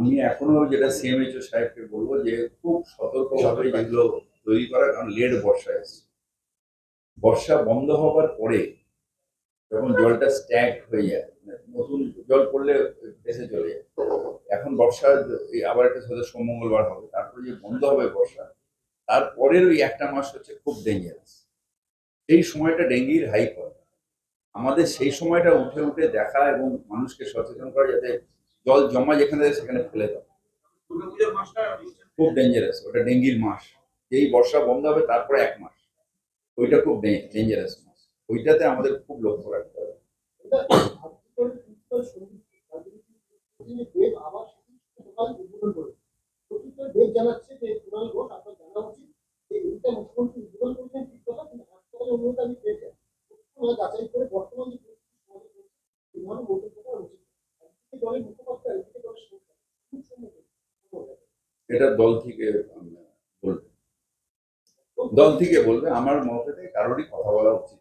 আমি এখনও যেটা সিএমএইচও সাহেবকে বলব যে খুব সতর্কভাবে যেগুলো তৈরি করা কারণ লেট বর্ষা এসছে। বর্ষা বন্ধ হবার পরে যখন জলটা স্ট্যাক হয়ে যায় মানে নতুন জল পড়লে ভেসে চলে যায় এখন বর্ষা আবার একটা সাথে সোমঙ্গলবার হবে তারপরে যে বন্ধ হবে বর্ষা তারপরের ওই একটা মাস হচ্ছে খুব ডেঞ্জারাস সেই সময়টা ডেঙ্গির হাই পয়েন্ট আমাদের সেই সময়টা উঠে উঠে দেখা এবং মানুষকে সচেতন করা যাতে জল জমা যেখানে সেখানে ফেলে দাও। খুব ডেঞ্জারাস ওটা ডেঙ্গির মাস। যেই বর্ষা বন্ধ হবে তারপরে এক মাস। ওইটা খুব ডেঞ্জারাস মাস। ওইটাতে আমাদের খুব লক্ষ্য রাখতে হবে। দেব আবার সকাল উদ্বোধন করে প্রকৃত দেব জানাচ্ছে যে কুণাল ঘোষ আপনার জানা উচিত যে এইটা মুখ্যমন্ত্রী উদ্বোধন করেছেন ঠিক কথা কিন্তু হাসপাতালের অনুরোধ আমি পেয়েছি ওনারা যাচাই করে বর্তমান যে পরিস্থিতি সমাজে চলছে, এই ধরনের মন্তব্য করা উচিত একদিকে দলের মুখপাত্র একদিকে দলের সরকার খুব সম্মুখীন এটা দল থেকে বলবে। দল থেকে বলবে, আমার মতে কারোরই কথা বলা উচিত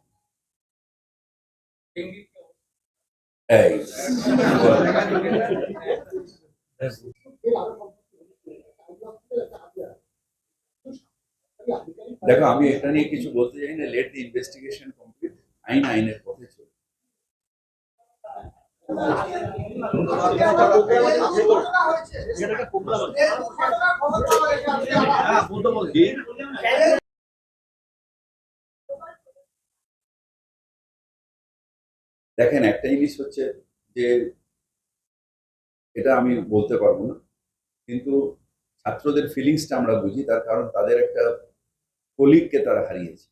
দেখো, আমি এটা নিয়ে কিছু বলতে চাই না লেট দি ইনভেস্টিগেশন কমপ্লিট আইন আইনের দেখেন, একটা জিনিস হচ্ছে যে এটা আমি বলতে পারব না, কিন্তু ছাত্রদের ফিলিংসটা আমরা বুঝি, তার কারণ তাদের একটা কলিগকে তারা হারিয়েছে।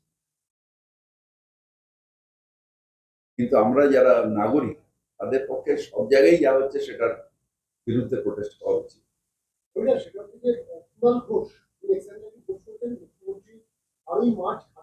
কিন্তু আমরা যারা নাগরিক তাদের পক্ষে সব জায়গায় যা হচ্ছে, সেটার বিরুদ্ধে প্রোটেস্ট করা উচিত সেটা থেকে ঘোষ ডায়ালিসিস